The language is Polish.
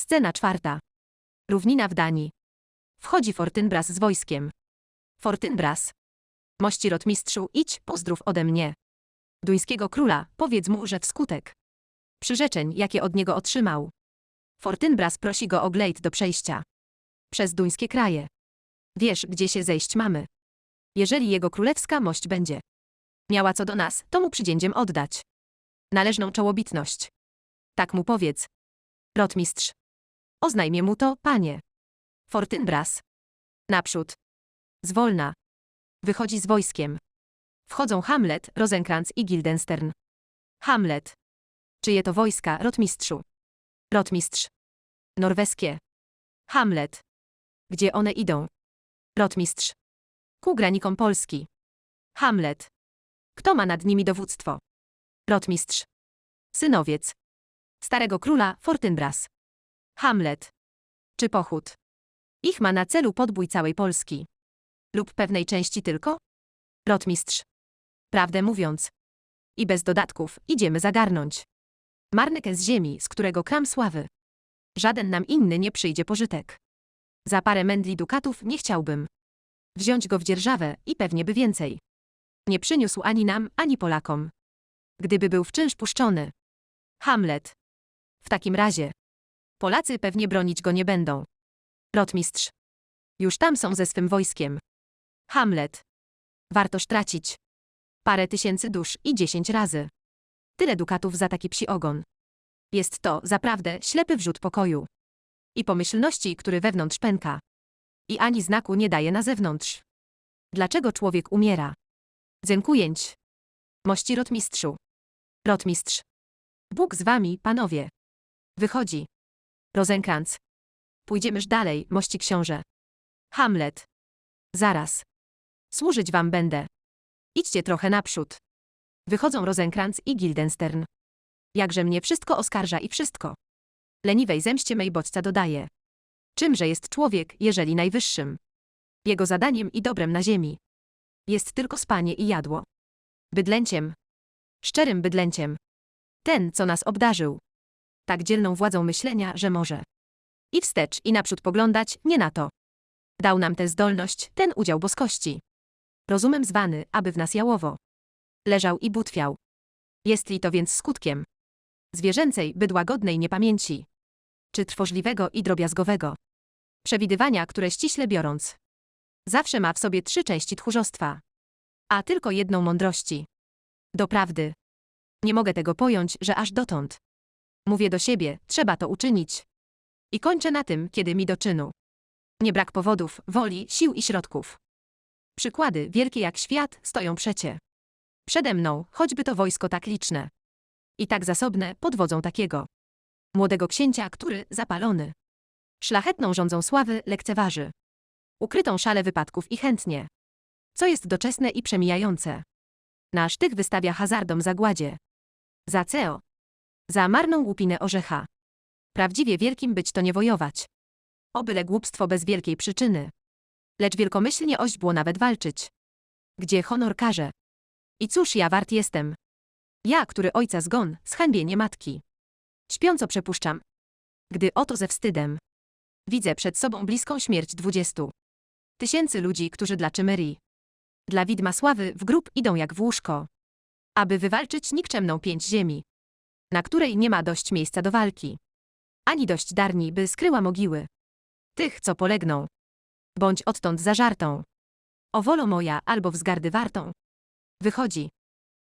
Scena czwarta. Równina w Danii. Wchodzi Fortynbras z wojskiem. Fortynbras. Mości rotmistrzu, idź, pozdrów ode mnie. Duńskiego króla, powiedz mu, że wskutek przyrzeczeń, jakie od niego otrzymał. Fortynbras prosi go o glejt do przejścia. Przez duńskie kraje. Wiesz, gdzie się zejść mamy. Jeżeli jego królewska mość będzie miała co do nas, to mu przydzięciem oddać. Należną czołobitność. Tak mu powiedz. Rotmistrz. Oznajmie mu to, panie. Fortynbras. Naprzód. Zwolna. Wychodzi z wojskiem. Wchodzą Hamlet, Rosenkrantz i Guildenstern. Hamlet. Czyje to wojska, rotmistrzu? Rotmistrz. Norweskie. Hamlet. Gdzie one idą? Rotmistrz. Ku granikom Polski. Hamlet. Kto ma nad nimi dowództwo? Rotmistrz. Synowiec. Starego króla, Fortynbras. Hamlet. Czy pochód? Ich ma na celu podbój całej Polski. Lub pewnej części tylko? Rotmistrz. Prawdę mówiąc. I bez dodatków idziemy zagarnąć. Marnykę z ziemi, z którego kram sławy. Żaden nam inny nie przyjdzie pożytek. Za parę mędli dukatów nie chciałbym. Wziąć go w dzierżawę i pewnie by więcej. Nie przyniósł ani nam, ani Polakom. Gdyby był w czynsz puszczony. Hamlet. W takim razie. Polacy pewnie bronić go nie będą. Rotmistrz. Już tam są ze swym wojskiem. Hamlet. Wartoż tracić. Parę tysięcy dusz i dziesięć razy. Tyle dukatów za taki psi ogon. Jest to, zaprawdę, ślepy wrzód pokoju. I pomyślności, który wewnątrz pęka. I ani znaku nie daje na zewnątrz. Dlaczego człowiek umiera? Dziękujęć. Mości rotmistrzu. Rotmistrz. Bóg z wami, panowie. Wychodzi. Rozenkrantz. Pójdziemyż dalej, mości książę. Hamlet. Zaraz. Służyć wam będę. Idźcie trochę naprzód. Wychodzą Rozenkrantz i Guildenstern. Jakże mnie wszystko oskarża i wszystko. Leniwej zemście mej bodźca dodaje. Czymże jest człowiek, jeżeli najwyższym? Jego zadaniem i dobrem na ziemi. Jest tylko spanie i jadło. Bydlęciem. Szczerym bydlęciem. Ten, co nas obdarzył. Tak dzielną władzą myślenia, że może. I wstecz, i naprzód poglądać, nie na to. Dał nam tę zdolność, ten udział boskości. Rozumem zwany, aby w nas jałowo. Leżał i butwiał. Jest li to więc skutkiem zwierzęcej, bydła godnej niepamięci, czy trwożliwego i drobiazgowego przewidywania, które ściśle biorąc, zawsze ma w sobie trzy części tchórzostwa, a tylko jedną mądrości. Doprawdy. Nie mogę tego pojąć, że aż dotąd. Mówię do siebie, trzeba to uczynić. I kończę na tym, kiedy mi do czynu. Nie brak powodów, woli, sił i środków. Przykłady, wielkie jak świat, stoją przecie. Przede mną, choćby to wojsko tak liczne. I tak zasobne, pod wodzą takiego. Młodego księcia, który, zapalony. Szlachetną rządzą sławy, lekceważy. Ukrytą szale wypadków i chętnie. Co jest doczesne i przemijające. Na sztych wystawia hazardom zagładzie. Za ceo. Za marną łupinę orzecha. Prawdziwie wielkim być to nie wojować. O byle głupstwo bez wielkiej przyczyny. Lecz wielkomyślnie ośbło nawet walczyć. Gdzie honor każe. I cóż ja wart jestem? Ja, który ojca zgon, zhańbienie matki. Śpiąco przepuszczam. Gdy oto ze wstydem. Widzę przed sobą bliską śmierć dwudziestu. Tysięcy ludzi, którzy dla czymerii. Dla widma sławy w grób idą jak w łóżko. Aby wywalczyć nikczemną pięć ziemi. Na której nie ma dość miejsca do walki. Ani dość darni, by skryła mogiły. Tych, co polegną. Bądź odtąd zażartą. O wolo moja, albo wzgardy wartą. Wychodzi.